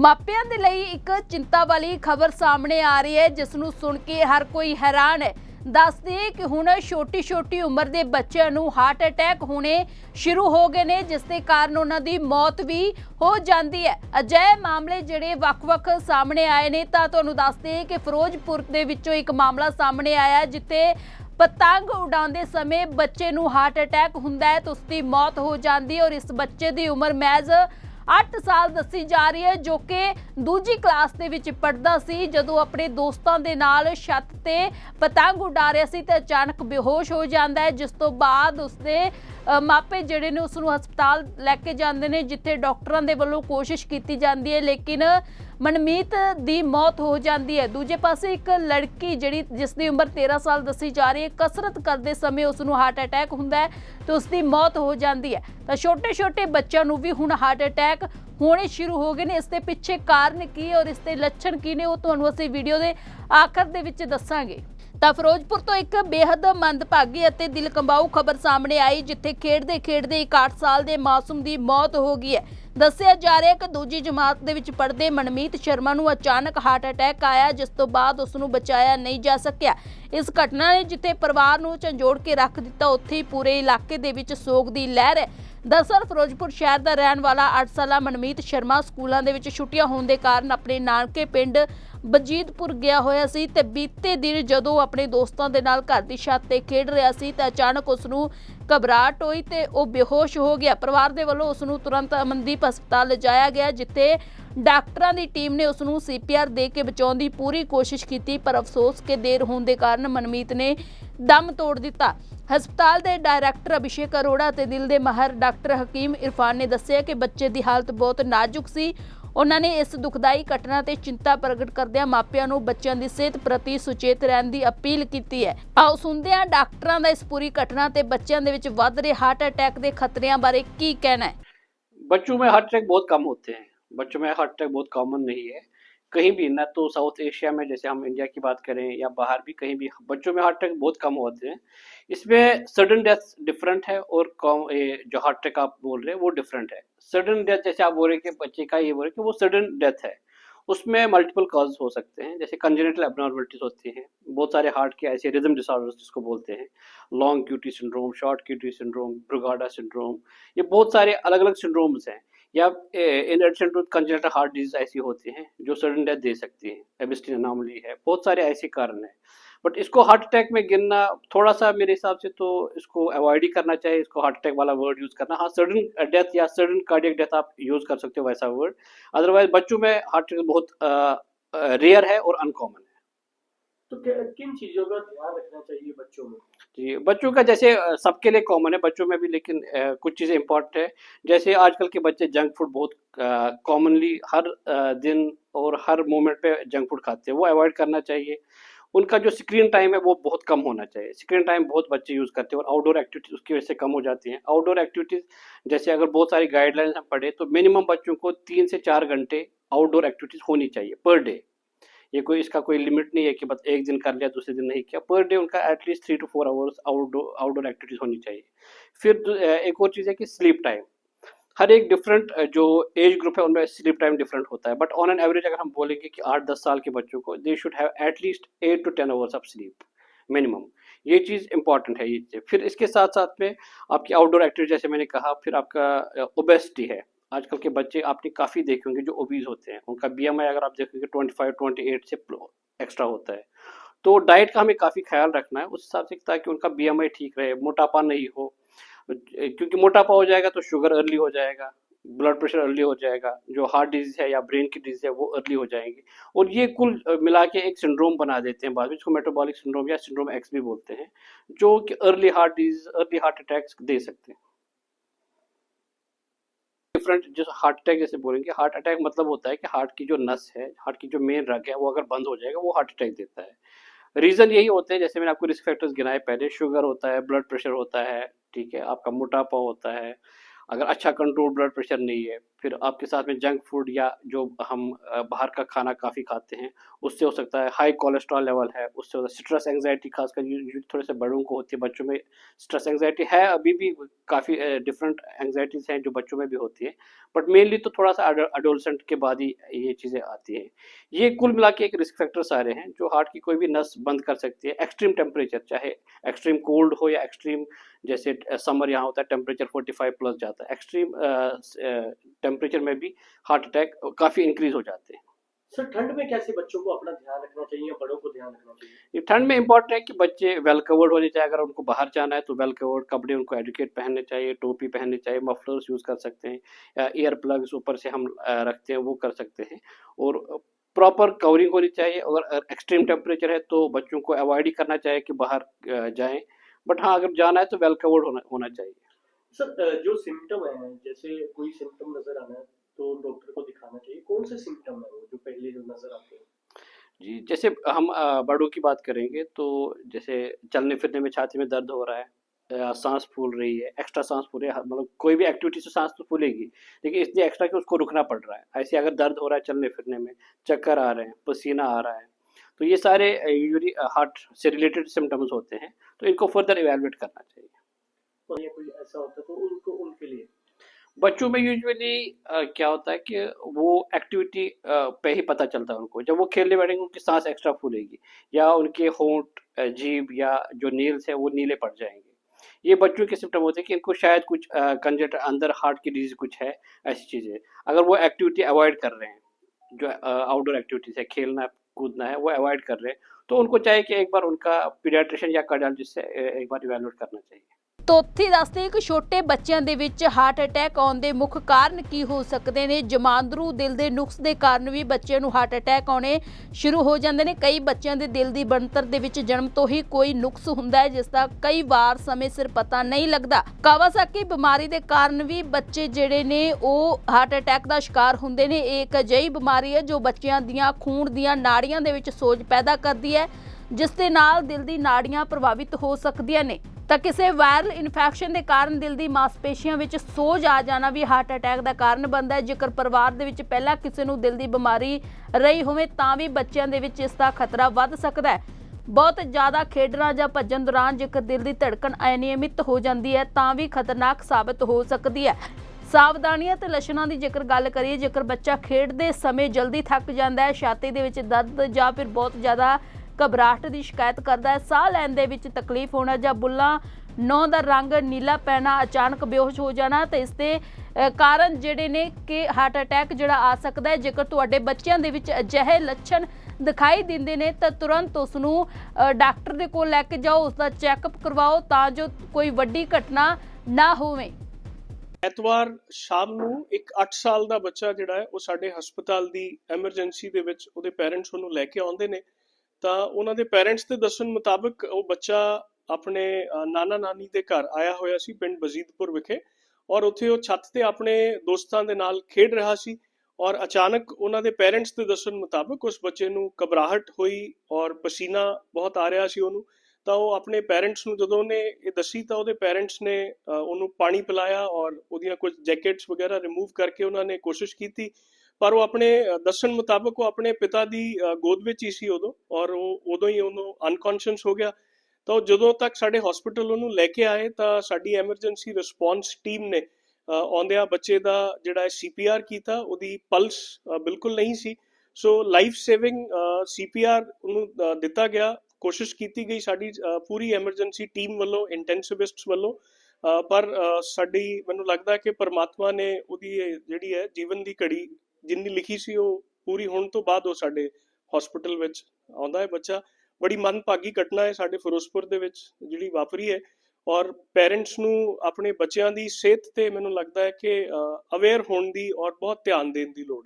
ਮਾਪਿਆਂ ਦੇ ਲਈ ਇੱਕ ਚਿੰਤਾ ਵਾਲੀ ਖਬਰ ਸਾਹਮਣੇ ਆ ਰਹੀ ਹੈ ਜਿਸ ਨੂੰ ਸੁਣ ਕੇ ਹਰ ਕੋਈ ਹੈਰਾਨ ਹੈ ਦੱਸਦੇ ਕਿ ਹੁਣ ਛੋਟੀ-ਛੋਟੀ ਉਮਰ ਦੇ ਬੱਚਿਆਂ ਨੂੰ ਹਾਰਟ ਅਟੈਕ ਹੋਣੇ ਸ਼ੁਰੂ ਹੋ ਗਏ ਨੇ ਜਿਸ ਦੇ ਕਾਰਨ ਉਹਨਾਂ ਦੀ ਮੌਤ ਵੀ ਹੋ ਜਾਂਦੀ ਹੈ ਅਜਿਹੇ ਮਾਮਲੇ ਜਿਹੜੇ ਵੱਖ-ਵੱਖ ਸਾਹਮਣੇ ਆਏ ਨੇ ਤਾਂ ਤੁਹਾਨੂੰ ਦੱਸਦੇ ਕਿ ਫਿਰੋਜ਼ਪੁਰ ਦੇ ਵਿੱਚੋਂ ਇੱਕ ਮਾਮਲਾ ਸਾਹਮਣੇ ਆਇਆ ਜਿੱਥੇ ਪਤੰਗ ਉਡਾਉਂਦੇ ਸਮੇਂ ਬੱਚੇ ਨੂੰ ਹਾਰਟ ਅਟੈਕ ਹੁੰਦਾ ਹੈ ਤੇ ਉਸ ਦੀ ਮੌਤ ਹੋ ਜਾਂਦੀ ਹੈ ਔਰ ਇਸ ਬੱਚੇ ਦੀ ਉਮਰ ਮੈਜ਼ 8 ਸਾਲ ਦੱਸੀ ਜਾ ਰਹੀ ਹੈ ਜੋ ਕਿ ਦੂਜੀ ਕਲਾਸ ਦੇ ਵਿੱਚ ਪੜਦਾ ਸੀ ਜਦੋਂ ਆਪਣੇ ਦੋਸਤਾਂ ਦੇ ਨਾਲ ਛੱਤ ਤੇ ਪਤੰਗ ਉਡਾ ਰਿਹਾ ਸੀ ਤੇ ਅਚਾਨਕ ਬੇਹੋਸ਼ ਹੋ ਜਾਂਦਾ ਹੈ ਜਿਸ ਤੋਂ ਬਾਅਦ ਉਸਦੇ ਮਾਪੇ ਜਿਹੜੇ ਨੇ ਉਸ ਨੂੰ ਹਸਪਤਾਲ ਲੈ ਕੇ ਜਾਂਦੇ ਨੇ ਜਿੱਥੇ ਡਾਕਟਰਾਂ ਦੇ ਵੱਲੋਂ ਕੋਸ਼ਿਸ਼ ਕੀਤੀ ਜਾਂਦੀ ਹੈ ਲੇਕਿਨ ਮਨਮੀਤ ਦੀ ਮੌਤ ਹੋ ਜਾਂਦੀ ਹੈ ਦੂਜੇ ਪਾਸੇ ਇੱਕ ਲੜਕੀ ਜਿਹੜੀ ਜਿਸ ਦੀ ਉਮਰ 13 ਸਾਲ ਦੱਸੀ ਜਾ ਰਹੀ ਹੈ ਕਸਰਤ ਕਰਦੇ ਸਮੇਂ ਉਸ ਨੂੰ ਹਾਰਟ ਅਟੈਕ ਹੁੰਦਾ ਹੈ ਤੇ ਉਸ ਦੀ ਮੌਤ ਹੋ ਜਾਂਦੀ ਹੈ ਤਾਂ ਛੋਟੇ-ਛੋਟੇ ਬੱਚਿਆਂ ਨੂੰ ਵੀ ਹੁਣ ਹਾਰਟ ਅਟੈਕ ਹੋਣੇ ਸ਼ੁਰੂ ਹੋ ਗਏ ਨੇ ਇਸ ਦੇ ਪਿੱਛੇ ਕਾਰਨ ਕੀ ਹੈ ਔਰ ਇਸ ਦੇ ਲੱਛਣ ਕੀ ਨੇ ਉਹ ਤੁਹਾਨੂੰ ਅਸੀਂ ਵੀਡੀਓ ਦੇ ਆਖਰ ਦੇ ਵਿੱਚ ਦੱਸਾਂਗੇ ਤਾਂ ਫਿਰੋਜ਼ਪੁਰ ਤੋਂ ਇੱਕ ਬੇहद ਮੰਦਭਾਗੀ ਅਤੇ ਦਿਲ ਕੰਬਾਊ ਖਬਰ ਸਾਹਮਣੇ ਆਈ ਜਿੱਥੇ ਖੇਡਦੇ ਖੇਡਦੇ 61 ਸਾਲ ਦੇ ਮਾਸੂਮ ਦੀ ਮੌਤ ਹੋ ਗਈ ਹੈ ਦੱਸਿਆ ਜਾ ਰਿਹਾ ਕਿ ਦੂਜੀ ਜਮਾਤ ਦੇ ਵਿੱਚ ਪੜ੍ਹਦੇ ਮਨਮੀਤ ਸ਼ਰਮਾ ਨੂੰ ਅਚਾਨਕ ਹਾਰਟ ਅਟੈਕ ਆਇਆ ਜਿਸ ਤੋਂ ਬਾਅਦ ਉਸ ਨੂੰ ਬਚਾਇਆ ਨਹੀਂ ਜਾ ਸਕਿਆ ਇਸ ਘਟਨਾ ਨੇ ਜਿੱਥੇ ਪਰਿਵਾਰ ਨੂੰ ਝੰਜੋੜ ਕੇ ਰੱਖ ਦਿੱਤਾ ਉੱਥੇ ਹੀ ਪੂਰੇ ਇਲਾਕੇ ਦੇ ਵਿੱਚ ਸੋਗ ਦੀ ਲਹਿਰ ਹੈ ਦਸਰ ਫਿਰੋਜ਼ਪੁਰ ਸ਼ਹਿਰ ਦਾ ਰਹਿਣ ਵਾਲਾ 8 ਸਾਲਾ ਮਨਮੀਤ ਸ਼ਰਮਾ ਸਕੂਲਾਂ ਦੇ ਵਿੱਚ ਛੁੱਟੀਆਂ ਹੋਣ ਦੇ ਕਾਰਨ ਆਪਣੇ ਨਾਨਕੇ ਪਿੰਡ ਬਜੀਦਪੁਰ ਗਿਆ ਹੋਇਆ ਸੀ ਤੇ ਬੀਤੇ ਦਿਨ ਜਦੋਂ ਆਪਣੇ ਦੋਸਤਾਂ ਦੇ ਨਾਲ ਘਰ ਦੀ ਛੱਤ ਤੇ ਖੇਡ ਰਿਹਾ ਸੀ ਤਾਂ ਅਚਾਨਕ ਉਸ ਨੂੰ ਘਬਰਾਟ ਹੋਈ ਤੇ ਉਹ ਬੇਹੋਸ਼ ਹੋ ਗਿਆ ਪਰਿਵਾਰ ਦੇ ਵੱਲੋਂ ਉਸ ਨੂੰ ਤੁਰੰਤ ਅਮਨਦੀਪ ਹਸਪਤਾਲ ਲਿਜਾਇਆ ਗਿਆ ਜਿੱਥੇ ਡਾਕਟਰਾਂ ਦੀ ਟੀਮ ਨੇ ਉਸ ਨੂੰ ਸੀਪੀਆਰ ਦੇ ਕੇ ਬਚਾਉਣ ਦੀ ਪੂਰੀ ਕੋਸ਼ਿਸ਼ ਕੀਤੀ ਪਰ ਅਫਸੋਸ ਕਿ ਦੇਰ ਹੋਣ ਦੇ ਕਾਰਨ ਮਨਮੀਤ ਨੇ ਦਮ ਤੋੜ ਦਿੱਤਾ ਹਸਪਤਾਲ ਦੇ ਡਾਇਰੈਕਟਰ ਅਭਿਸ਼ੇਕ ਅਰੋੜਾ ਤੇ ਦਿਲ ਦੇ ਮਾਹਰ ਡਾਕਟਰ ਹਕੀਮ ਇਰਫਾਨ ਨੇ ਦੱਸਿਆ ਕਿ ਬੱਚੇ ਦੀ ਹਾਲਤ ਬਹੁਤ ਨਾਜ਼ੁਕ ਸੀ ਉਹਨਾਂ ਨੇ ਇਸ ਦੁਖਦਾਈ ਘਟਨਾ ਤੇ ਚਿੰਤਾ ਪ੍ਰਗਟ ਕਰਦਿਆਂ ਮਾਪਿਆਂ ਨੂੰ ਬੱਚਿਆਂ ਦੀ ਸਿਹਤ ਪ੍ਰਤੀ ਸੁਚੇਤ ਰਹਿਣ ਦੀ ਅਪੀਲ ਕੀਤੀ ਹੈ ਆਓ ਸੁਣਦੇ ਹਾਂ ਡਾਕਟਰਾਂ ਦਾ ਇਸ ਪੂਰੀ ਘਟਨਾ ਤੇ ਬੱਚਿਆਂ ਦੇ ਵਿੱਚ ਵੱਧ ਰਹੇ ਹਾਰਟ ਅਟੈਕ ਦੇ ਖਤਰਿਆਂ ਬਾਰੇ ਕੀ ਕਹਿਣਾ ਹੈ बच्चों में ਹਾਰਟ ਅਟੈਕ ਬਹੁਤ ਕਮ ਹੁੰਦੇ ਹਨ बच्चों में ਹਾਰਟ ਅਟੈਕ ਬਹੁਤ ਕਾਮਨ ਨਹੀਂ ਹੈ कहीं भी ना तो साउथ एशिया में जैसे हम इंडिया की बात करें या बाहर भी कहीं भी बच्चों में हार्ट अटैक बहुत कम होते हैं इसमें सडन डेथ डिफरेंट है और कम जो हार्ट अटैक आप बोल रहे हैं वो डिफरेंट है सडन डेथ जैसे आप बोल रहे हैं कि बच्चे का ये बोल रहे हैं कि वो सडन डेथ है उसमें मल्टीपल कॉज हो सकते हैं जैसे कंजेनेटल एबनॉर्मलिटीज होती हैं बहुत सारे हार्ट के ऐसे रिदम डिसऑर्डर्स जिसको बोलते हैं long QT syndrome short QT syndrome Brugada syndrome ये बहुत सारे अलग अलग सिंड्रोम्स हैं या in addition to congenital heart disease ऐसी होती हैं जो सडन डेथ दे सकती हैं एबिस्टिन अनामली है बहुत सारे ऐसे कारण हैं बट इसको हार्ट अटैक में गिनना थोड़ा सा मेरे हिसाब से तो इसको अवॉइड ही करना चाहिए इसको हार्ट अटैक वाला वर्ड यूज़ करना हाँ सडन डेथ या सडन कार्डियक डेथ आप यूज़ कर सकते हो वैसा वर्ड अदरवाइज बच्चों में हार्ट अटैक बहुत रेयर है और अनकॉमन है तो किन चीज़ों का ध्यान रखना चाहिए बच्चों में जी बच्चों का जैसे सबके लिए कॉमन है बच्चों में भी लेकिन कुछ चीज़ें इंपॉर्टेंट है जैसे आजकल के बच्चे जंक फूड बहुत कॉमनली हर दिन और हर मोमेंट पे जंक फूड खाते हैं वो अवॉइड करना चाहिए उनका जो स्क्रीन टाइम है वो बहुत कम होना चाहिए स्क्रीन टाइम बहुत बच्चे यूज़ करते हैं और आउटडोर एक्टिविटीज़ उसकी वजह से कम हो जाती हैं आउटडोर एक्टिविटीज़ जैसे अगर बहुत सारी गाइडलाइंस हम पढ़े तो मिनिमम बच्चों को तीन से चार घंटे आउटडोर एक्टिविटीज़ होनी चाहिए पर डे ये कोई इसका कोई लिमिट नहीं है कि बस एक दिन कर लिया दूसरे दिन नहीं किया पर डे उनका at least three two four hours outdoor outdoor activities होनी चाहिए फिर एक और चीज़ है कि स्लीप टाइम हर एक डिफरेंट जो एज ग्रुप है उनमें स्लीप टाइम डिफरेंट होता है बट ऑन एन एवरेज अगर हम बोलेंगे कि आठ दस साल के बच्चों को they should have at least eight to ten hours of sleep minimum ये चीज़ इंपॉर्टेंट है ये चीज़ फिर इसके साथ साथ में आपकी आउटडोर एक्टिविटी जैसे मैंने कहा फिर आपका ओबेसिटी है आजकल के बच्चे आपने काफ़ी देखे होंगे जो ओबीज होते हैं उनका बी अगर आप देखेंगे ट्वेंटी फाइव ट्वेंटी एट से एक्स्ट्रा होता है तो डाइट का हमें काफ़ी ख्याल रखना है उस हिसाब से ताकि उनका बी ठीक रहे मोटापा नहीं हो क्योंकि मोटापा हो जाएगा तो शुगर अर्ली हो जाएगा ब्लड प्रेशर अर्ली हो जाएगा जो हार्ट डिजीज है या ब्रेन की डिजीज है वो अर्ली हो जाएंगी और ये कुल मिला के एक सिंड्रोम बना देते हैं बाद में जिसको मेटाबॉलिक सिंड्रोम या सिंड्रोम एक्स भी बोलते हैं जो कि early heart disease early heart attacks दे सकते हैं डिफरेंट जैसे हार्ट अटैक जैसे बोलेंगे हार्ट अटैक मतलब होता है कि हार्ट की जो नस है हार्ट की जो मेन रग है वो अगर बंद हो जाएगा वो हार्ट अटैक देता है रीज़न यही होते हैं जैसे मैंने आपको रिस्क फैक्टर्स गिनाए पहले शुगर होता है ब्लड प्रेशर होता है ठीक है आपका मोटापा होता है अगर अच्छा कंट्रोल ब्लड प्रेशर नहीं है फिर आपके साथ में जंक फूड या जो हम बाहर का खाना काफ़ी खाते हैं उससे हो सकता है हाई कोलेस्ट्रॉल लेवल है उससे होता है स्ट्रेस एंगजाइटी खासकर थोड़े से बड़ों को होती है बच्चों में स्ट्रेस एंगजाइटी है अभी भी काफ़ी डिफरेंट एंगजाइटीज़ हैं जो बच्चों में भी होती है बट मेनली तो थोड़ा सा अडोलसेंट के बाद ही ये चीज़ें आती हैं ये कुल मिला के एक रिस्क फैक्टर सारे हैं जो हार्ट की कोई भी नस बंद कर सकती है एक्सट्रीम टेम्परेचर चाहे एक्सट्रीम कोल्ड हो या एक्सट्रीम जैसे समर यहाँ होता है टेम्परेचर 45 प्लस जाता है एक्सट्रीम टेम्परेचर में भी हार्ट अटैक काफ़ी इंक्रीज हो जाते हैं सर ठंड में कैसे बच्चों को अपना ध्यान रखना चाहिए बड़ों को ध्यान रखना चाहिए ठंड में इंपॉर्टेंट है कि बच्चे वेल कवर्ड होने चाहिए अगर उनको बाहर जाना है तो वेल कवर्ड कपड़े उनको एडुकेट पहनने चाहिए टोपी पहनने चाहिए मफलर्स यूज़ कर सकते हैं ईयर प्लग्स ऊपर से हम रखते हैं वो कर सकते हैं और प्रॉपर कवरिंग होनी चाहिए अगर एक्सट्रीम टेम्परेचर है तो बच्चों को अवॉइड ही करना चाहिए कि बाहर जाएं बट हाँ अगर जाना है तो वेल कवर्ड होना होना चाहिए सर जो सिम्टम है जैसे कोई सिम्टम नजर आना है तो डॉक्टर को दिखाना चाहिए कौन से सिम्टम है वो जो पहले जो नजर आते हैं जी जैसे हम बड़ों की बात करेंगे तो जैसे चलने फिरने में छाती में दर्द हो रहा है सांस फूल रही है एक्स्ट्रा सांस फूल रही है मतलब कोई भी एक्टिविटी से सांस तो फूलेगी लेकिन इसलिए एक्स्ट्रा कि उसको रुकना पड़ रहा है ऐसे अगर दर्द हो रहा है चलने फिरने में चक्कर आ रहे हैं पसीना आ रहा है तो ये सारे यूजली हार्ट से रिलेटेड सिम्टम्स होते हैं तो इनको फर्दर इवेलुएट करना चाहिए और तो या कोई ऐसा होता है तो उनको उनके लिए बच्चों में यूजुअली क्या होता है कि वो एक्टिविटी पे ही पता चलता है उनको जब वो खेलने बैठेंगे उनकी सांस एक्स्ट्रा फूलेगी या उनके होंठ जीभ या जो नील्स है वो नीले पड़ जाएंगे ये बच्चों के सिम्टम होते हैं कि इनको शायद कुछ कंजेट अंदर हार्ट की डिजीज कुछ है ऐसी चीज़ें अगर वो एक्टिविटी अवॉइड कर रहे हैं जो आउटडोर एक्टिविटीज़ है खेलना कूदना है वो अवॉइड कर रहे हैं तो उनको चाहिए कि एक बार उनका पीडियाट्रिशन या कार्डियोलॉजिस्ट से एक बार इवेलुएट करना चाहिए ਤੋਥੀ ਦੱਸਦੇ ਕਿ ਛੋਟੇ ਬੱਚਿਆਂ ਦੇ ਵਿੱਚ ਹਾਰਟ ਅਟੈਕ ਆਉਣ ਦੇ ਮੁੱਖ ਕਾਰਨ ਕੀ ਹੋ ਸਕਦੇ ਨੇ ਜਮਾਂਦਰੂ ਦਿਲ ਦੇ ਨੁਕਸ ਦੇ ਕਾਰਨ ਵੀ ਬੱਚੇ ਨੂੰ ਹਾਰਟ ਅਟੈਕ ਆਉਣੇ ਸ਼ੁਰੂ ਹੋ ਜਾਂਦੇ ਨੇ ਕਈ ਬੱਚਿਆਂ ਦੇ ਦਿਲ ਦੀ ਬਣਤਰ ਦੇ ਵਿੱਚ ਜਨਮ ਤੋਂ ਹੀ ਕੋਈ ਨੁਕਸ ਹੁੰਦਾ ਹੈ ਜਿਸ ਦਾ ਕਈ ਵਾਰ ਸਮੇਂ ਸਿਰ ਪਤਾ ਨਹੀਂ ਲੱਗਦਾ ਕਾਵਾਸਾਕੀ ਬਿਮਾਰੀ ਦੇ ਕਾਰਨ ਵੀ ਬੱਚੇ ਜਿਹੜੇ ਨੇ ਉਹ ਹਾਰਟ ਅਟੈਕ ਦਾ ਸ਼ਿਕਾਰ ਹੁੰਦੇ ਨੇ ਇਹ ਇੱਕ ਅਜਿਹੀ ਬਿਮਾਰੀ ਹੈ ਜੋ ਬੱਚਿਆਂ ਦੀਆਂ ਖੂਨ ਦੀਆਂ ਨਾੜੀਆਂ ਦੇ ਵਿੱਚ ਸੋਜ ਪੈਦਾ ਕਰਦੀ ਹੈ ਜਿਸ ਦੇ ਨਾਲ ਦਿਲ ਦੀ ਨਾੜੀਆਂ ਪ੍ਰਭਾਵਿਤ ਹੋ ਸਕਦੀਆਂ ਨੇ ਤਾਂ ਕਿਸੇ ਵਾਇਰਲ ਇਨਫੈਕਸ਼ਨ ਦੇ ਕਾਰਨ ਦਿਲ ਦੀ ਮਾਸਪੇਸ਼ੀਆਂ ਵਿੱਚ ਸੋਜ ਆ ਜਾਣਾ ਵੀ ਹਾਰਟ ਅਟੈਕ ਦਾ ਕਾਰਨ ਬਣਦਾ ਹੈ ਜੇਕਰ ਪਰਿਵਾਰ ਦੇ ਵਿੱਚ ਪਹਿਲਾਂ ਕਿਸੇ ਨੂੰ ਦਿਲ ਦੀ ਬਿਮਾਰੀ ਰਹੀ ਹੋਵੇ ਤਾਂ ਵੀ ਬੱਚਿਆਂ ਦੇ ਵਿੱਚ ਇਸ ਦਾ ਖਤਰਾ ਵੱਧ ਸਕਦਾ ਹੈ ਬਹੁਤ ਜ਼ਿਆਦਾ ਖੇਡਣਾ ਜਾਂ ਭੱਜਣ ਦੌਰਾਨ ਜੇਕਰ ਦਿਲ ਦੀ ਧੜਕਣ ਅਨਿਯਮਿਤ ਹੋ ਜਾਂਦੀ ਹੈ ਤਾਂ ਵੀ ਖਤਰਨਾਕ ਸਾਬਤ ਹੋ ਸਕਦੀ ਹੈ ਸਾਵਧਾਨੀਆਂ ਤੇ ਲੱਛਣਾਂ ਦੀ ਜੇਕਰ ਗੱਲ ਕਰੀਏ ਜੇਕਰ ਬੱਚਾ ਖੇਡਦੇ ਸਮੇਂ ਜਲਦੀ ਥੱਕ ਜਾਂਦਾ ਹੈ ਛਾਤੀ ਦੇ ਵਿੱਚ ਦਰਦ ਜਾਂ ਫਿਰ ਬਹੁਤ ਜ਼ਿਆਦਾ ਘਬਰਾਹਟ ਦੀ ਸ਼ਿਕਾਇਤ ਕਰਦਾ ਹੈ ਸਾਹ ਲੈਣ ਦੇ ਵਿੱਚ ਤਕਲੀਫ ਹੋਣਾ ਜਾਂ ਬੁੱਲਾਂ ਨੌ ਦਾ ਰੰਗ ਨੀਲਾ ਪੈਣਾ ਅਚਾਨਕ ਬੇਹੋਸ਼ ਹੋ ਜਾਣਾ ਤੇ ਇਸ ਤੇ ਕਾਰਨ ਜਿਹੜੇ ਨੇ ਕਿ ਹਾਰਟ ਅਟੈਕ ਜਿਹੜਾ ਆ ਸਕਦਾ ਹੈ ਜੇਕਰ ਤੁਹਾਡੇ ਬੱਚਿਆਂ ਦੇ ਵਿੱਚ ਅਜਿਹੇ ਲੱਛਣ ਦਿਖਾਈ ਦਿੰਦੇ ਨੇ ਤਾਂ ਤੁਰੰਤ ਉਸ ਨੂੰ ਡਾਕਟਰ ਦੇ ਕੋਲ ਲੈ ਕੇ ਜਾਓ ਉਸ ਦਾ ਚੈੱਕਅਪ ਕਰਵਾਓ ਤਾਂ ਜੋ ਕੋਈ ਵੱਡੀ ਘਟਨਾ ਨਾ ਹੋਵੇ ਐਤਵਾਰ ਸ਼ਾਮ ਨੂੰ ਇੱਕ 8 ਸਾਲ ਦਾ ਬੱਚਾ ਜਿਹੜਾ ਹੈ ਉਹ ਸਾਡੇ ਹਸਪਤਾਲ ਦੀ ਐਮਰਜੈਂਸੀ ਦੇ ਵਿੱਚ ਉਹਦੇ ਪੇਰੈਂਟਸ ਉਹਨੂੰ ਲੈ ਕੇ ਆਉਂਦੇ ਨੇ ਤਾਂ ਉਹਨਾਂ ਦੇ ਪੇਰੈਂਟਸ ਦੇ ਦੱਸਣ ਮੁਤਾਬਕ ਉਹ ਬੱਚਾ ਆਪਣੇ ਨਾਨਾ ਨਾਨੀ ਦੇ ਘਰ ਆਇਆ ਹੋਇਆ ਸੀ ਪਿੰਡ ਬਜ਼ੀਦਪੁਰ ਵਿਖੇ ਔਰ ਉੱਥੇ ਉਹ ਛੱਤ ਤੇ ਆਪਣੇ ਦੋਸਤਾਂ ਦੇ ਨਾਲ ਖੇਡ ਰਿਹਾ ਸੀ ਔਰ ਅਚਾਨਕ ਉਹਨਾਂ ਦੇ ਪੇਰੈਂਟਸ ਦੇ ਦੱਸਣ ਮੁਤਾਬਕ ਉਸ ਬੱਚੇ ਨੂੰ ਕਬਰਾਹਟ ਹੋਈ ਔਰ ਪਸੀਨਾ ਬਹੁਤ ਆ ਰਿਹਾ ਸੀ ਉਹਨੂੰ ਤਾਂ ਉਹ ਆਪਣੇ ਪੇਰੈਂਟਸ ਨੂੰ ਜਦੋਂ ਉਹਨੇ ਇਹ ਦੱਸੀ ਤਾਂ ਉਹਦੇ ਪੇਰੈਂਟਸ ਨੇ ਉਹਨੂੰ ਪਾਣੀ ਪਿਲਾਇਆ ਔਰ ਉਹਦੀਆਂ ਕੁਝ ਜੈਕਟਸ ਵਗੈਰਾ ਰਿਮੂਵ ਕਰਕੇ ਉਹਨਾਂ ਨੇ ਕੋਸ਼ਿਸ਼ ਕੀਤੀ ਪਰ ਉਹ ਆਪਣੇ ਦਰਸ਼ਨ ਮੁਤਾਬਕ ਉਹ ਆਪਣੇ ਪਿਤਾ ਦੀ ਗੋਦ ਵਿੱਚ ਹੀ ਸੀ ਉਦੋਂ ਔਰ ਉਹ ਉਦੋਂ ਹੀ ਉਹਨੂੰ ਅਨਕੌਂਸ਼ੀਅਸ ਹੋ ਗਿਆ ਤਾਂ ਜਦੋਂ ਤੱਕ ਸਾਡੇ ਹਸਪੀਟਲ ਉਹਨੂੰ ਲੈ ਕੇ ਆਏ ਤਾਂ ਸਾਡੀ ਐਮਰਜੈਂਸੀ ਰਿਸਪੌਂਸ ਟੀਮ ਨੇ ਆਉਂਦਿਆਂ ਬੱਚੇ ਦਾ ਜਿਹੜਾ ਸੀਪੀਆਰ ਕੀਤਾ ਉਹਦੀ ਪਲਸ ਬਿਲਕੁਲ ਨਹੀਂ ਸੀ ਸੋ ਲਾਈਫ ਸੇਵਿੰਗ ਸੀਪੀਆਰ ਉਹਨੂੰ ਦਿੱਤਾ ਗਿਆ ਕੋਸ਼ਿਸ਼ ਕੀਤੀ ਗਈ ਸਾਡੀ ਪੂਰੀ ਐਮਰਜੈਂਸੀ ਟੀਮ ਵੱਲੋਂ ਇੰਟੈਂਸਿਵਿਸਟਸ ਵੱਲੋਂ ਪਰ ਸਾਡੀ ਮੈਨੂੰ ਲੱਗਦਾ ਕਿ ਪਰਮਾਤਮਾ ਨੇ ਉਹਦੀ ਜਿਹੜੀ ਹੈ ਜੀਵਨ ਦੀ ਘੜੀ ਜਿੰਨੀ ਲਿਖੀ ਸੀ ਉਹ ਪੂਰੀ ਹੋਣ ਤੋਂ ਬਾਅਦ ਉਹ ਸਾਡੇ ਹਸਪੀਟਲ ਵਿੱਚ ਆਉਂਦਾ ਹੈ ਬੱਚਾ ਬੜੀ ਮਨਭਾਗੀ ਘਟਨਾ ਹੈ ਸਾਡੇ ਫਿਰੋਜ਼ਪੁਰ ਦੇ ਵਿੱਚ ਜਿਹੜੀ ਵਾਪਰੀ ਹੈ ਔਰ ਪੇਰੈਂਟਸ ਨੂੰ ਆਪਣੇ ਬੱਚਿਆਂ ਦੀ ਸਿਹਤ ਤੇ ਮੈਨੂੰ ਲੱਗਦਾ ਹੈ ਕਿ ਅਵੇਅਰ ਹੋਣ ਦੀ ਔਰ ਬਹੁਤ ਧਿਆਨ ਦੇਣ ਦੀ ਲੋੜ ਹੈ